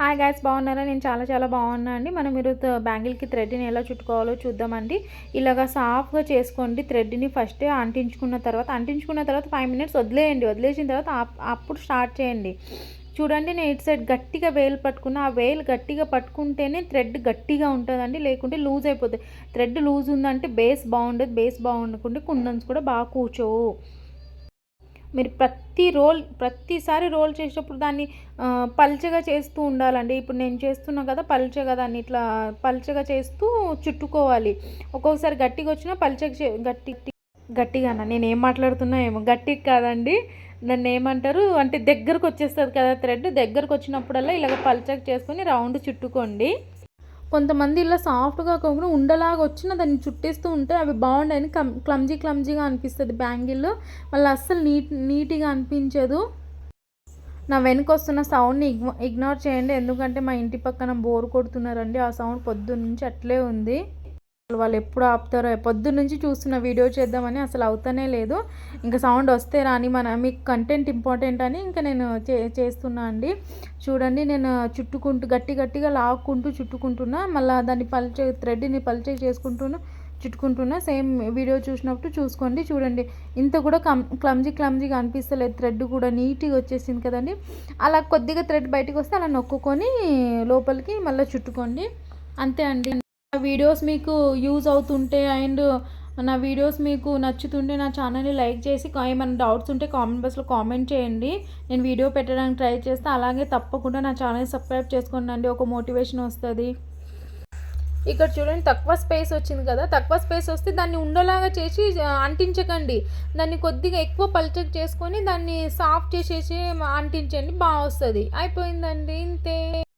Hi gas బాగున్నారా? నేను చాలా చాలా బాగున్నా అండి. మనం మీరు బ్యాంగిల్కి థ్రెడ్ని ఎలా చుట్టుకోవాలో చూద్దామండి. ఇలాగా సాఫ్గా చేసుకోండి. థ్రెడ్ని ఫస్ట్ అంటించుకున్న తర్వాత అంటించుకున్న తర్వాత ఫైవ్ మినిట్స్ వదిలేయండి. వదిలేసిన తర్వాత అప్పుడు స్టార్ట్ చేయండి. చూడండి నేను ఇటు సైడ్ గట్టిగా వేలు పట్టుకున్న. ఆ వేలు గట్టిగా పట్టుకుంటేనే థ్రెడ్ గట్టిగా ఉంటుందండి. లేకుంటే లూజ్ అయిపోతుంది థ్రెడ్ లూజ్ ఉందంటే బేస్ బాగుండదు. బేస్ బాగుండకుంటే కుందన్స్ కూడా బాగా కూర్చోవు. మీరు ప్రతి రోల్ ప్రతిసారి రోల్ చేసేటప్పుడు దాన్ని ఆ, పల్చగా చేస్తూ ఉండాలండి. ఇప్పుడు నేను చేస్తున్నా కదా పల్చగా దాన్ని ఇట్లా పల్చగా చేస్తూ చుట్టుకోవాలి. ఒక్కొక్కసారి గట్టిగా వచ్చినా పల్చగా చే గట్టి గట్టిగానా? నేను ఏం మాట్లాడుతున్నా ఏమో. గట్టిగా కాదండి. దాన్ని ఏమంటారు? అంటే దగ్గరకు వచ్చేస్తుంది కదా థ్రెడ్. దగ్గరకు వచ్చినప్పుడల్లా ఇలాగ పల్చగా చేసుకొని రౌండ్ చుట్టుకోండి. కొంతమంది ఇలా సాఫ్ట్గా కాకుండా ఉండలాగా వచ్చిన దాన్ని చుట్టేస్తూ ఉంటే అవి బాగుండని క్లమ్ క్లమ్జీ క్లమ్జీగా అనిపిస్తుంది బ్యాంగిల్ మళ్ళీ అస్సలు నీట్ నీట్గా అనిపించదు. నా వెనుక వస్తున్న సౌండ్ని ఇగ్నో ఇగ్నోర్ చేయండి. ఎందుకంటే మా ఇంటి పక్కన బోర్ కొడుతున్నారండి. ఆ సౌండ్ పొద్దున్న నుంచి అట్లే ఉంది. వాళ్ళు ఎప్పుడు ఆపుతారో పొద్దున్న నుంచి చూస్తున్న వీడియో చేద్దామని అసలు అవుతానే లేదు. ఇంకా సౌండ్ వస్తే రాని మన మీకు కంటెంట్ ఇంపార్టెంట్ అని ఇంకా నేను చే చేస్తున్నా అండి. చూడండి నేను చుట్టుకుంటూ గట్టి గట్టిగా లాక్కుంటూ చుట్టుకుంటున్నా. మళ్ళీ దాన్ని పల్చే థ్రెడ్ని పల్చే చేసుకుంటున్నా చుట్టుకుంటున్నా. సేమ్ వీడియో చూసినప్పుడు చూసుకోండి. చూడండి ఇంత కూడా కమ్ క్లమ్జీ క్లమ్జీగా అనిపిస్తలేదు. థ్రెడ్ కూడా నీట్గా వచ్చేసింది కదండి. అలా కొద్దిగా థ్రెడ్ బయటకు వస్తే అలా నొక్కుకొని లోపలికి మళ్ళీ చుట్టుకోండి. అంతే అండి. వీడియోస్ మీకు యూజ్ అవుతుంటే అండ్ నా వీడియోస్ మీకు నచ్చుతుంటే నా ఛానల్ని లైక్ చేసి ఏమైనా డౌట్స్ ఉంటే కామెంట్ బాక్స్లో కామెంట్ చేయండి. నేను వీడియో పెట్టడానికి ట్రై చేస్తే. అలాగే తప్పకుండా నా ఛానల్ సబ్స్క్రైబ్ చేసుకోండి ఒక మోటివేషన్ వస్తుంది. ఇక్కడ చూడండి తక్కువ స్పేస్ వచ్చింది కదా. తక్కువ స్పేస్ వస్తే దాన్ని ఉండలాగా చేసి అంటించకండి. దాన్ని కొద్దిగా ఎక్కువ పల్చక్ చేసుకొని దాన్ని సాఫ్ట్ చేసేసి అంటించండి. బాగా వస్తుంది. అయిపోయిందండి. ఇంతే.